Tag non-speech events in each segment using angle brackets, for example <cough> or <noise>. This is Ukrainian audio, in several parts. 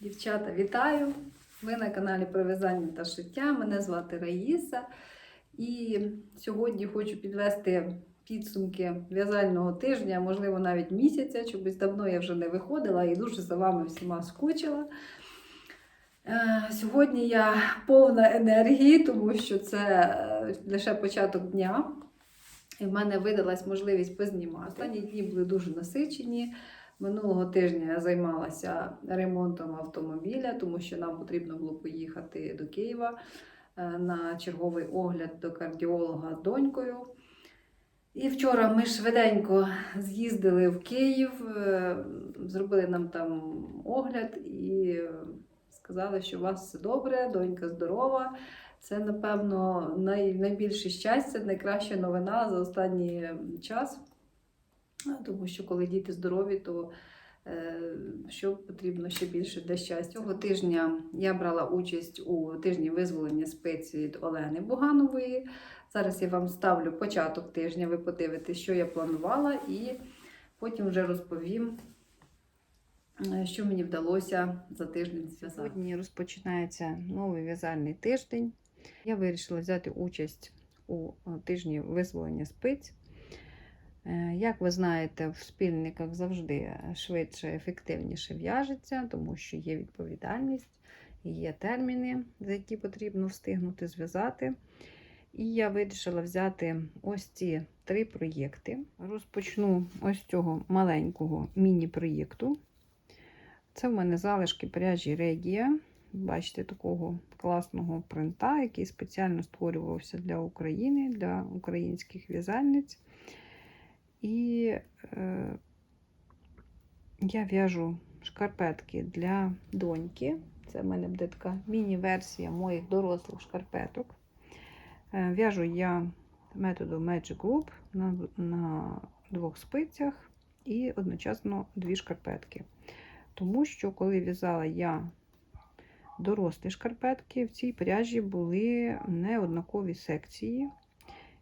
Дівчата, вітаю! Ви на каналі про в'язання та шиття. Мене звати Раїса. І сьогодні хочу підвести підсумки в'язального тижня, можливо, навіть місяця. Чомусь давно я вже не виходила і дуже за вами всіма скучила. Е, Сьогодні я повна енергії, тому що це е, лише початок дня. І в мене видалась можливість познімати. Останні дні були дуже насичені. Минулого тижня я займалася ремонтом автомобіля, тому що нам потрібно було поїхати до Києва е, на черговий огляд до кардіолога з донькою. І вчора ми швиденько з'їздили в Київ, е, зробили нам там огляд і сказали, що у вас все добре, донька здорова. Це, напевно, най, найбільше щастя, найкраща новина за останній час. Тому що коли діти здорові, то е, що потрібно ще більше для щастя. Цього тижня я брала участь у тижні визволення спиць від Олени Буганової. Зараз я вам ставлю початок тижня, ви подивитесь, що я планувала, і потім вже розповім, е, що мені вдалося за тиждень зв'язати. Сьогодні розпочинається новий в'язальний тиждень. Я вирішила взяти участь у е, тижні визволення спиць. Е, Як ви знаєте, в спільниках завжди швидше, ефективніше в'яжеться, тому що є відповідальність, є терміни, за які потрібно встигнути зв'язати. І я вирішила взяти ось ці три проєкти. Розпочну ось цього маленького міні-проєкту. Це в мене залишки пряжі Регія. Бачите, такого класного принта, який спеціально створювався для України, для українських в'язальниць. І е, я в'яжу шкарпетки для доньки. Це в мене буде така міні-версія моїх дорослих шкарпеток. Е, в'яжу я методом Magic Loop на, на двох спицях і одночасно дві шкарпетки. Тому що, коли в'язала я дорослі шкарпетки, в цій пряжі були неоднакові секції,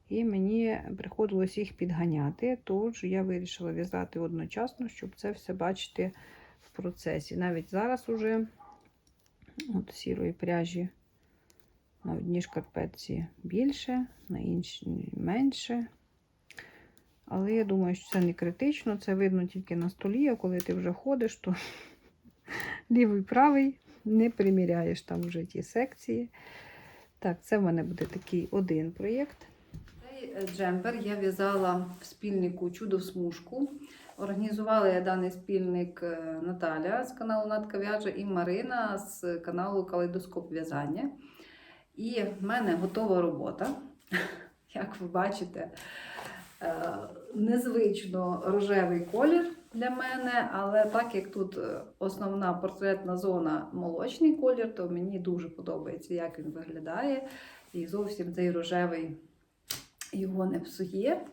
і мені приходилось їх підганяти. Тож я вирішила в'язати одночасно, щоб це все бачити в процесі. Навіть зараз уже от сірої пряжі на одній шкарпетці більше, на іншій менше. Але я думаю, що це не критично, це видно тільки на столі, а коли ти вже ходиш, то <laughs> лівий правий не приміряєш там вже ті секції. Так, це в мене буде такий один проєкт. Джемпер я в'язала в спільнику Чудо в смужку. Організувала я даний спільник е, Наталя з каналу Натка і Марина з каналу Калейдоскоп В'язання. І в мене готова робота. <laughs> Як ви бачите, е, незвично рожевий колір для мене, але так як тут е, основна портретна зона молочний колір, то мені дуже подобається, як він виглядає. І зовсім цей рожевий його не псує.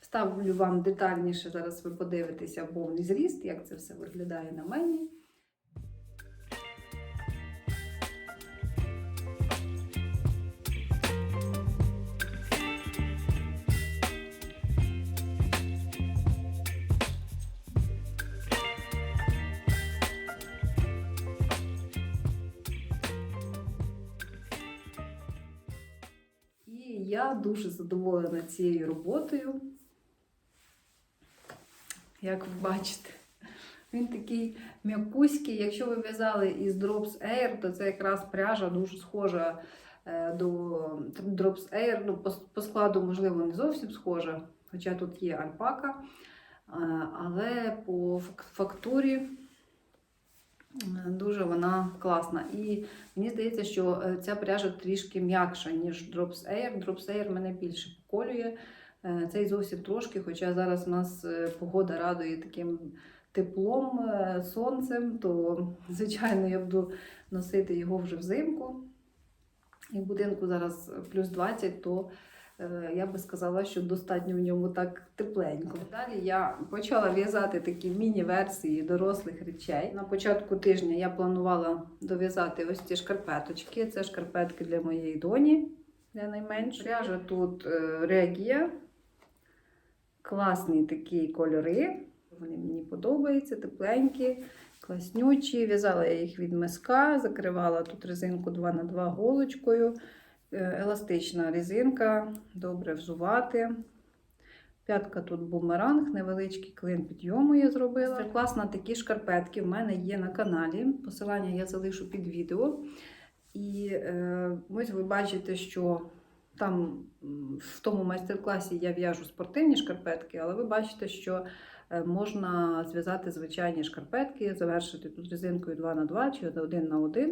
Вставлю вам детальніше, зараз ви подивитеся повний зріст, як це все виглядає на мені. Я дуже задоволена цією роботою. Як ви бачите, він такий м'якуський. Якщо ви в'язали із Drops Air, то це якраз пряжа дуже схожа е, до Drops Air. Ну, по, складу, можливо, не зовсім схожа, хоча тут є альпака. Е, Але по фактурі дуже вона класна. І Мені здається, що е, ця пряжа трішки м'якша, ніж Drops Air. Drops Air мене більше поколює. Е, Цей зовсім трошки, хоча зараз у нас е, погода радує таким теплом, сонцем, то, звичайно, я буду носити його вже взимку. І в будинку зараз плюс 20, то я би сказала, що достатньо в ньому так тепленько. Далі я почала в'язати такі міні-версії дорослих речей. На початку тижня я планувала дов'язати ось ці шкарпеточки. Це шкарпетки для моєї доні, для найменшої. Пряжа тут е, регія. Класні такі кольори. Вони мені подобаються, тепленькі, класнючі. В'язала я їх від миска, закривала тут резинку 2х2 голочкою. Е, Еластична резинка, добре взувати. П'ятка тут бумеранг, невеличкий клин підйому я зробила. Це класно такі шкарпетки в мене є на каналі. Посилання я залишу під відео. І е, ось ви бачите, що там в тому майстер-класі я в'яжу спортивні шкарпетки, але ви бачите, що е, можна зв'язати звичайні шкарпетки, завершити тут резинкою 2х2 чи 1х1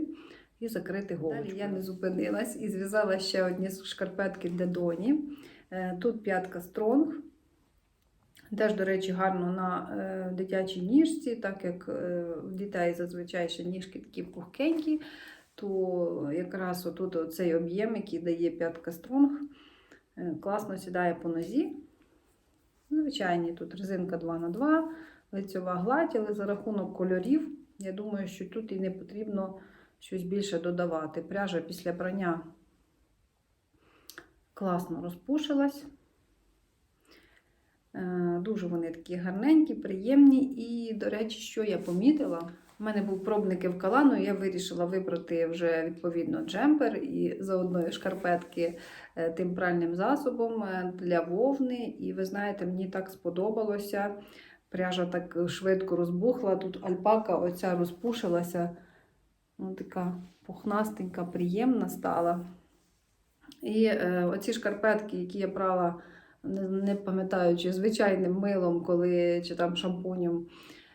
і закрити голочкою. Далі я не зупинилась і зв'язала ще одні шкарпетки для доні. Е, Тут п'ятка стронг. Теж, до речі, гарно на е, дитячій ніжці, так як е, дітей зазвичай ще ніжки такі пухкенькі, то якраз отут цей об'єм, який дає п'ятка стронг, класно сідає по нозі. Звичайні тут резинка 2х2, лицьова гладь, але за рахунок кольорів, я думаю, що тут і не потрібно щось більше додавати. Пряжа після прання класно розпушилась. Е, Дуже вони такі гарненькі, приємні. І, до речі, що я помітила, у мене був пробник Евкалану, я вирішила вибрати вже відповідно джемпер і заодно шкарпетки е, тим пральним засобом е, для вовни. І ви знаєте, мені так сподобалося. Пряжа так швидко розбухла. Тут альпака оця розпушилася. Ну, така пухнастенька, приємна стала. І е, оці шкарпетки, які я прала, не, не пам'ятаю, чи звичайним милом, коли, чи там шампунем,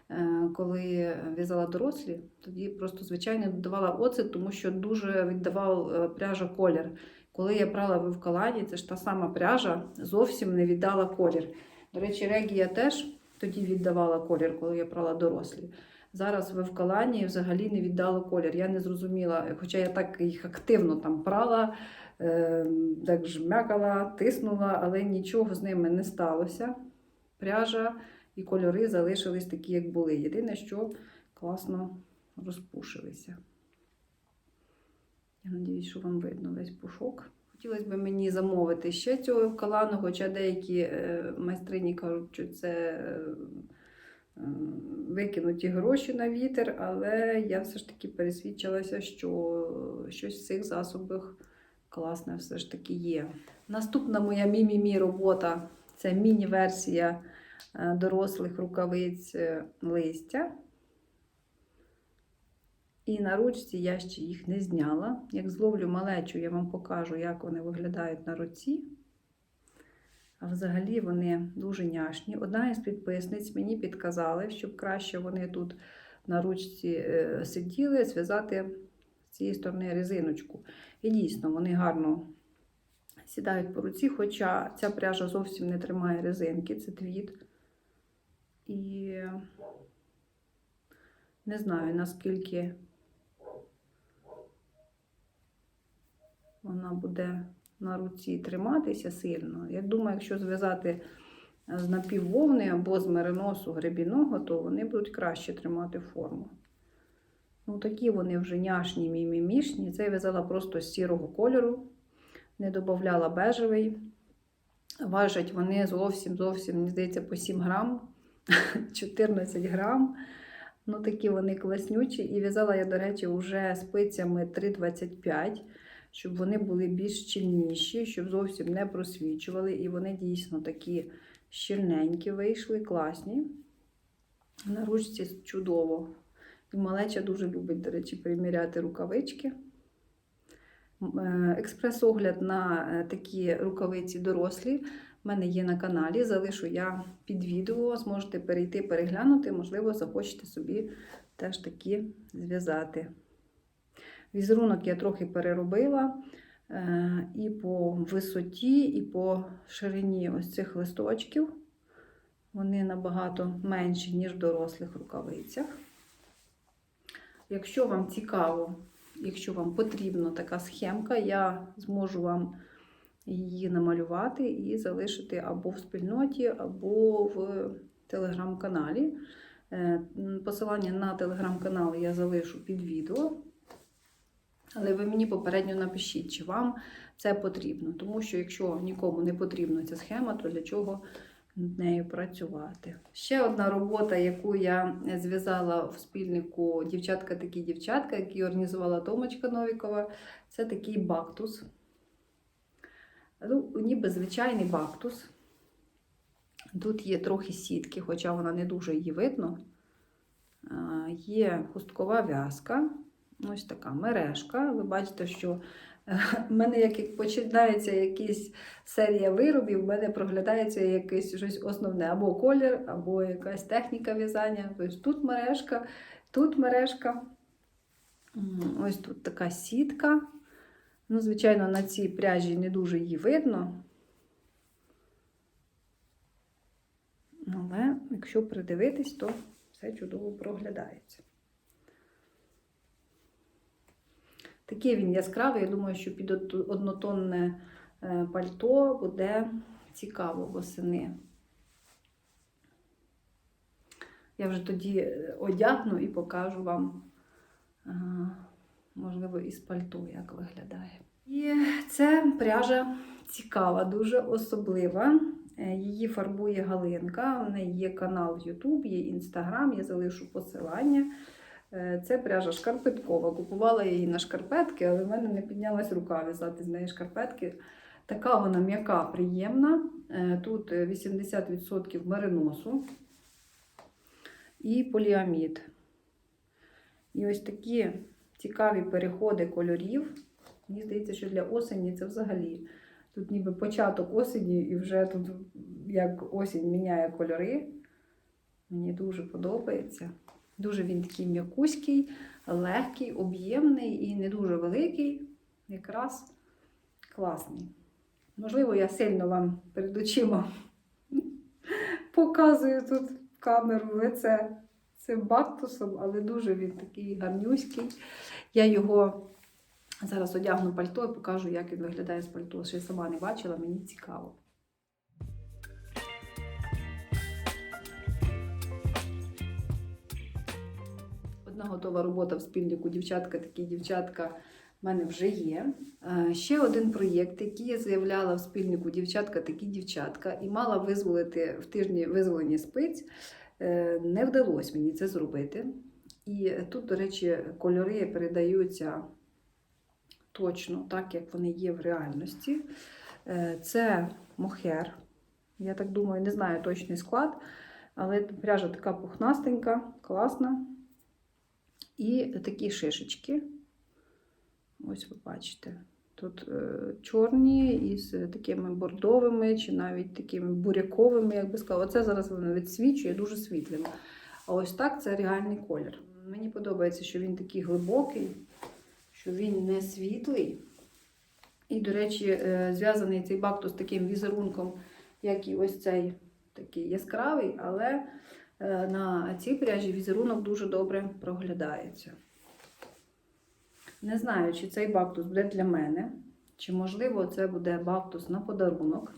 е, коли в'язала дорослі, тоді просто звичайно додавала оцет, тому що дуже віддавав е, пряжа колір. Коли я прала в Евкалані, це ж та сама пряжа зовсім не віддала колір. До речі, Регія теж тоді віддавала колір, коли я прала дорослі. Зараз в Евкалані взагалі не віддала колір. Я не зрозуміла, хоча я так їх активно там прала, е, так жмякала, тиснула, але нічого з ними не сталося. Пряжа і кольори залишились такі, як були. Єдине, що класно розпушилися. Я сподіваюся, що вам видно весь пушок. Хотілося б мені замовити ще цього евкалану, хоча деякі е, майстрині кажуть, що це викинуті гроші на вітер, але я все ж таки пересвідчилася, що щось в цих засобах класне все ж таки є. Наступна моя мі-мі-мі робота це міні-версія е, дорослих рукавиць е, листя. І на ручці я ще їх не зняла. Як зловлю малечу, я вам покажу, як вони виглядають на руці. А взагалі вони дуже няшні. Одна із підписниць мені підказала, щоб краще вони тут на ручці е, сиділи, зв'язати з цієї сторони резиночку. І дійсно, вони гарно сідають по руці, хоча ця пряжа зовсім не тримає резинки, це твіт. І не знаю, наскільки вона буде на руці триматися сильно. Я думаю, якщо зв'язати з напіввовни або з мериносу гребіного, то вони будуть краще тримати форму. Ну, такі вони вже няшні, мімімішні. Це я в'язала просто з сірого кольору, не додавала бежевий. Важать вони зовсім, зовсім, мені здається, по 7 грам, <laughs> 14 грам. Ну, такі вони класнючі. І в'язала я, до речі, вже спицями 3,25, щоб вони були більш щільніші, щоб зовсім не просвічували. І вони дійсно такі щільненькі вийшли, класні. На ручці чудово. І малеча дуже любить, до речі, приміряти рукавички. Е, Експрес-огляд на е, такі рукавиці дорослі в мене є на каналі. Залишу я під відео, зможете перейти, переглянути, можливо, захочете собі теж такі зв'язати. Візерунок я трохи переробила е, і по висоті, і по ширині ось цих листочків. Вони набагато менші, ніж в дорослих рукавицях. Якщо вам цікаво, якщо вам потрібна така схемка, я зможу вам її намалювати і залишити або в спільноті, або в телеграм-каналі. Е, Посилання на телеграм-канал я залишу під відео. Але ви мені попередньо напишіть, чи вам це потрібно. Тому що якщо нікому не потрібна ця схема, то для чого над нею працювати. Ще одна робота, яку я зв'язала в спільнику Дівчатка такі дівчатка, який організувала Томочка Новікова, це такий бактус. Ну, ніби звичайний бактус. Тут є трохи сітки, хоча вона не дуже її видно. Є хусткова в'язка, ось така мережка. Ви бачите, що е, в мене як починається якась серія виробів, в мене проглядається якесь щось основне, або колір, або якась техніка в'язання. Тобто тут мережка, тут мережка. Ось тут така сітка. Ну, звичайно, на цій пряжі не дуже її видно. Але якщо придивитись, то все чудово проглядається. Такий він яскравий, я думаю, що під однотонне е, пальто буде цікаво восени. Я вже тоді е, одягну і покажу вам, е, можливо, із пальто, як виглядає. І це пряжа цікава, дуже особлива. Її фарбує Галинка. В неї є канал в YouTube, є Інстаграм, я залишу посилання. Е, Це пряжа шкарпеткова. Купувала її на шкарпетки, але в мене не піднялась рука в'язати з неї шкарпетки. Така вона м'яка, приємна. Е, Тут е, 80% мериносу і поліамід. І ось такі цікаві переходи кольорів. Мені здається, що для осені це взагалі. Тут ніби початок осені, і вже тут як осінь міняє кольори. Мені дуже подобається. Дуже він такий м'якуський, легкий, об'ємний і не дуже великий. Якраз класний. Можливо, я сильно вам перед очима <laughs> показую тут камеру лице цим бактусом, але дуже він такий гарнюський. Я його зараз одягну пальто і покажу, як він виглядає з пальто. Ще сама не бачила, мені цікаво. Одна готова робота в спільнику дівчатка, такі дівчатка в мене вже є. Е, Ще один проєкт, який я заявляла в спільнику дівчатка, такі дівчатка, і мала визволити в тижні визволення спиць. Е, Не вдалося мені це зробити. І тут, до речі, кольори передаються точно так, як вони є в реальності. Е, Це мохер. Я так думаю, не знаю точний склад, але пряжа така пухнастенька, класна. І такі шишечки. Ось ви бачите. Тут е, чорні із такими бордовими, чи навіть такими буряковими, як би сказала. Оце зараз воно відсвічує дуже світлим. А ось так це реальний колір. Мені подобається, що він такий глибокий, що він не світлий. І, до речі, е, зв'язаний цей бактус таким візерунком, як і ось цей такий яскравий, але на цій пряжі візерунок дуже добре проглядається. Не знаю, чи цей бактус буде для мене, чи, можливо, це буде бактус на подарунок.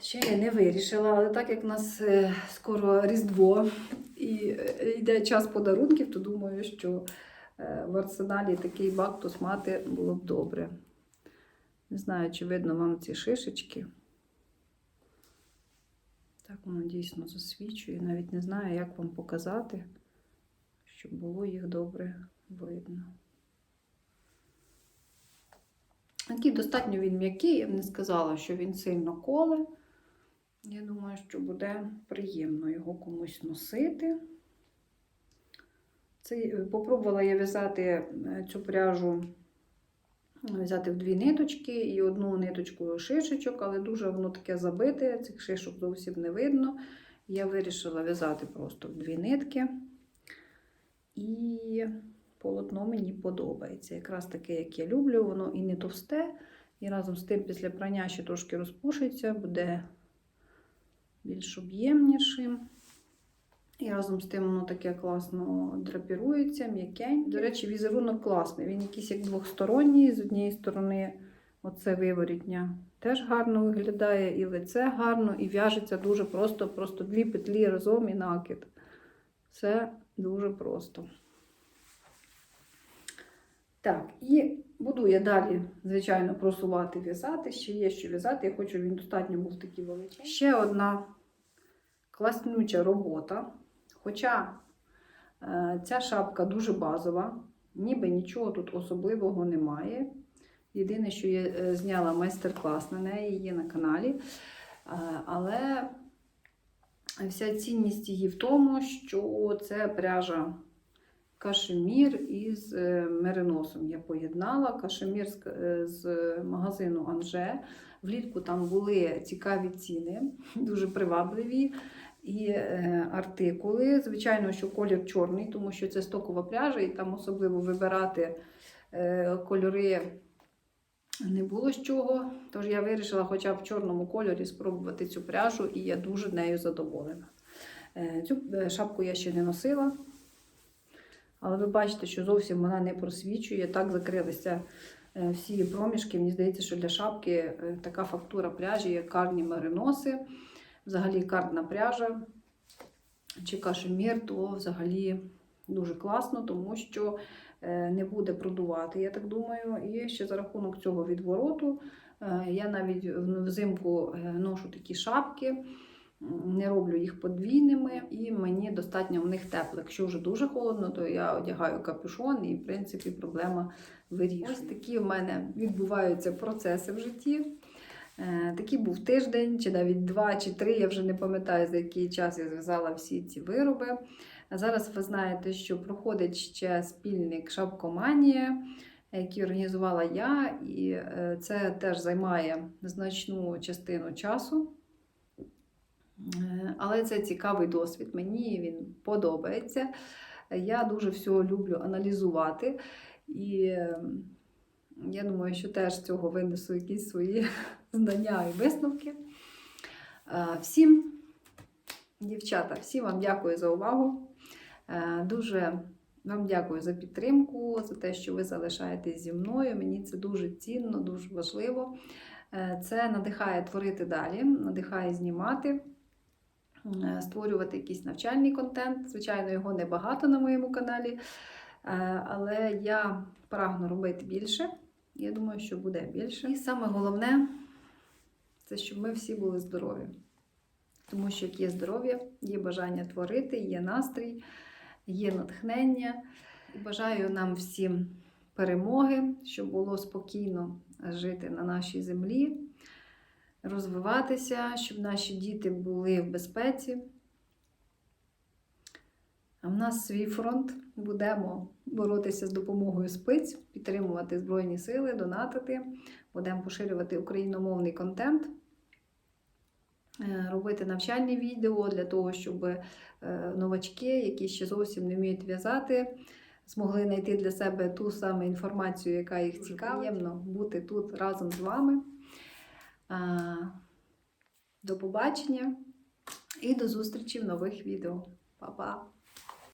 Ще я не вирішила, але так як в нас е, скоро Різдво і е, йде час подарунків, то думаю, що е, в арсеналі такий бактус мати було б добре. Не знаю, чи видно вам ці шишечки. Так воно дійсно засвічує. Навіть не знаю, як вам показати, щоб було їх добре видно. Такий достатньо він м'який, я б не сказала, що він сильно коле. Я думаю, що буде приємно його комусь носити. Це, попробувала я в'язати е, цю пряжу, взяти в дві ниточки і одну ниточку шишечок, але дуже воно таке забите, цих шишок зовсім не видно. Я вирішила в'язати просто в дві нитки. І полотно мені подобається. Якраз таке, як я люблю, воно і не товсте, і разом з тим після прання ще трошки розпушиться, буде більш об'ємнішим. І разом з тим воно таке класно драпірується, м'якеньке. До речі, візерунок класний. Він якийсь як двохсторонній. З однієї сторони, оце виворітня теж гарно виглядає, і лице гарно, і в'яжеться дуже просто, просто дві петлі разом і накид. Все дуже просто. Так, і буду я далі, звичайно, просувати в'язати. Ще є що в'язати. Я хочу, він достатньо був такий величезний. Ще одна класнюча робота. Хоча е, ця шапка дуже базова, ніби нічого тут особливого немає. Єдине, що я е, зняла майстер-клас на неї, є на каналі. Е, але вся цінність її в тому, що це пряжа кашемір із мериносом. Я поєднала кашемір з магазину Анже. Влітку там були цікаві ціни, <laughs> дуже привабливі. І е, артикули. Звичайно, що колір чорний, тому що це стокова пряжа, і там особливо вибирати е, кольори не було з чого. Тож я вирішила хоча б в чорному кольорі спробувати цю пряжу, і я дуже нею задоволена. Е, Цю шапку я ще не носила, але ви бачите, що зовсім вона не просвічує. Так закрилися всі проміжки. Мені здається, що для шапки така фактура пряжі, як карні мериноси, взагалі карна пряжа чи кашемір, то взагалі дуже класно, тому що е, не буде продувати, я так думаю. І ще за рахунок цього відвороту е, я навіть взимку е, ношу такі шапки, не роблю їх подвійними, і мені достатньо в них тепло. Якщо вже дуже холодно, то я одягаю капюшон і, в принципі, проблема вирішується. Ось такі в мене відбуваються процеси в житті. Е, Такий був тиждень, чи навіть два, чи три. Я вже не пам'ятаю, за який час я зв'язала всі ці вироби. Зараз ви знаєте, що проходить ще спільник Шапкоманія, який організувала я, і е, це теж займає значну частину часу. Е, Але це цікавий досвід. Мені він подобається. Я дуже всього люблю аналізувати. І е, я думаю, що теж з цього винесу якісь свої знання і висновки. Е, Всім, дівчата, всім вам дякую за увагу. Е, Дуже вам дякую за підтримку, за те, що ви залишаєтесь зі мною. Мені це дуже цінно, дуже важливо. Е, Це надихає творити далі, надихає знімати, створювати якийсь навчальний контент. Звичайно, його небагато на моєму каналі, але я прагну робити більше. Я думаю, що буде більше. І саме головне це щоб ми всі були здорові. Тому що як є здоров'я, є бажання творити, є настрій, є натхнення. Бажаю нам всім перемоги, щоб було спокійно жити на нашій землі, розвиватися, щоб наші діти були в безпеці. А в нас свій фронт. Будемо боротися з допомогою спиць, підтримувати Збройні Сили, донатити, будемо поширювати україномовний контент, е, робити навчальні відео для того, щоб е, новачки, які ще зовсім не вміють в'язати, змогли знайти для себе ту саму інформацію, яка їх цікавить. Приємно бути тут разом з вами. До побачення і до зустрічі в нових відео. Па-па!